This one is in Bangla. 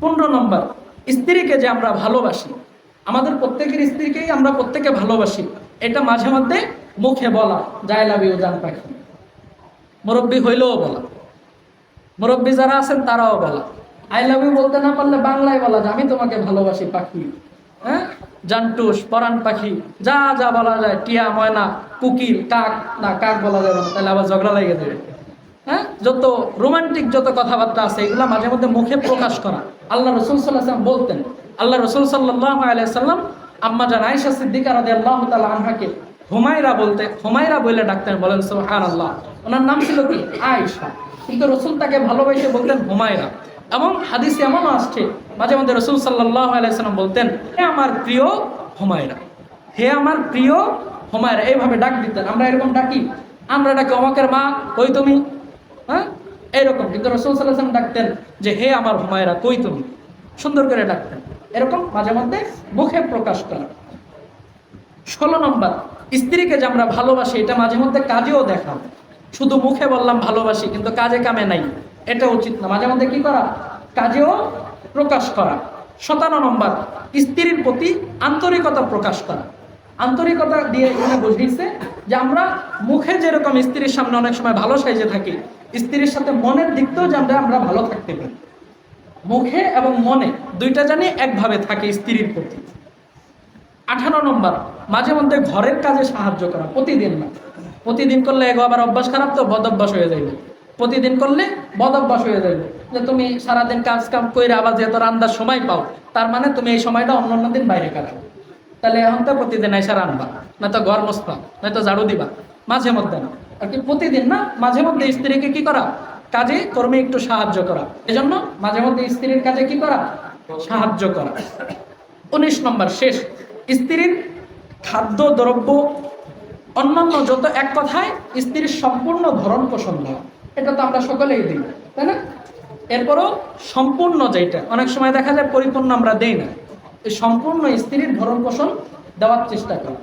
পনেরো নম্বর, স্ত্রীকে যে আমরা ভালোবাসি, আমাদের প্রত্যেকের স্ত্রীকেই আমরা প্রত্যেকে ভালোবাসি, এটা মাঝে মধ্যে মুখে বলা লাভ ইউ জান পাখি। মুরব্বী হইলেও বলা। মুরব্বী যারা আছেন তারাও বলা। আই লাভ ইউ বলতে না পারলে বাংলায় বলা যে আমি তোমাকে ভালোবাসি পাখি। হ্যাঁ? জান্টুস, পরাণ পাখি, যা যা বলা যায়, টিয়া, ময়না, কুকিল, কাক, না, কাক বলা যাবে না, তাহলে আবার ঝগড়া লেগে যাবে। হ্যাঁ? যত রোমান্টিক যত কথাবার্তা আছে, এগুলো মাঝে মধ্যে মুখে প্রকাশ করা। আল্লাহ রসুল সাল্লাম বলতেন, আল্লাহ রসুল সাল্লাহ আলাইসাল্লাম আম্মা জান আয়সা সিদ্দিকা রাদে আল্লাহ তালা আনহাকে হুমায়রা বলতে, হুমায়রা বলে ডাকতেন বলেন সোহান আল্লাহ ওনার নাম ছিল কি? আয়েশা। কিন্তু রসুল তাকে ভালোবেসে বলতেন হুমায়রা। এবং হাদিস এমনও আসছে, মাঝে মধ্যে রসুল সাল্লাহ আলাইসাল্লাম বলতেন, হে আমার প্রিয় হুমায়রা, হে আমার প্রিয় হুমায়রা। এইভাবে ডাক দিতেন। আমরা এরকম ডাকি। আমরা ডাকি, অমাকের মা ওই তুমি? হ্যাঁ? এইরকম। কিন্তু রসুল সাল্লাম ডাকতেন যে, হে আমার হুমায়রা, কই তুমি? সুন্দর করে ডাকতেন। এরকম মাঝে মধ্যে মুখে প্রকাশ করা। ষোলো নম্বর, স্ত্রীকে যে আমরা ভালোবাসি, এটা মাঝে মধ্যে কাজেও দেখাও শুধু মুখে বললাম ভালোবাসি, কিন্তু কাজে কামে নাই। এটা উচিত না। মাঝে মধ্যে কি করা? কাজেও প্রকাশ করা। সতেরো নম্বর, স্ত্রীর প্রতি আন্তরিকতা প্রকাশ করা। আন্তরিকতা দিয়ে এখানে বুঝিয়েছে যে, আমরা মুখে যেরকম স্ত্রীর সামনে অনেক সময় ভালো সাইজে থাকি স্ত্রীর সাথে মনের দিকতেও যে আমরা আমরা ভালো থাকতে পারি। মুখে এবং মনে দুইটা জানি একভাবে থাকে স্ত্রীর প্রতি। আঠারো নম্বর, মাঝে মধ্যে ঘরের কাজে সাহায্য করা প্রতিদিন না। প্রতিদিন করলে এগো আবার অভ্যাস খারাপ তো, বদ অভ্যাস হয়ে যাইবে। প্রতিদিন করলে বদ অভ্যাস হয়ে যাইবে। যে তুমি সারাদিন কাজ কাম করে আবার যেহেতু রান্নার সময় পাও, তার মানে তুমি এই সময়টা অন্য অন্য দিন বাইরে কাটাও। তাহলে এখন তো প্রতিদিন এসে রান্না, নয়তো ঘর মসবা নয়তো ঝাড়ু দিবা, মাঝে মধ্যে না। আর কি প্রতিদিন না, মাঝে মধ্যে স্ত্রীকে কি করা? কাজে, কর্মে একটু সাহায্য করা। এজন্য মাঝে মধ্যে স্ত্রীর কাজে কি করা? সাহায্য করা। উনিশ নম্বর, শেষ। স্ত্রীর খাদ্য, দ্রব্য, অন্যান্য যত এক কথায় স্ত্রীর সম্পূর্ণ ভরণ পোষণ দেওয়া এটা তো আমরা সকলেই দিই, তাই না? এরপরও সম্পূর্ণ যেটা অনেক সময় দেখা যায় পরিপূর্ণ আমরা দেই না। সম্পূর্ণ স্ত্রীর ভরণ পোষণ দেওয়ার চেষ্টা করি।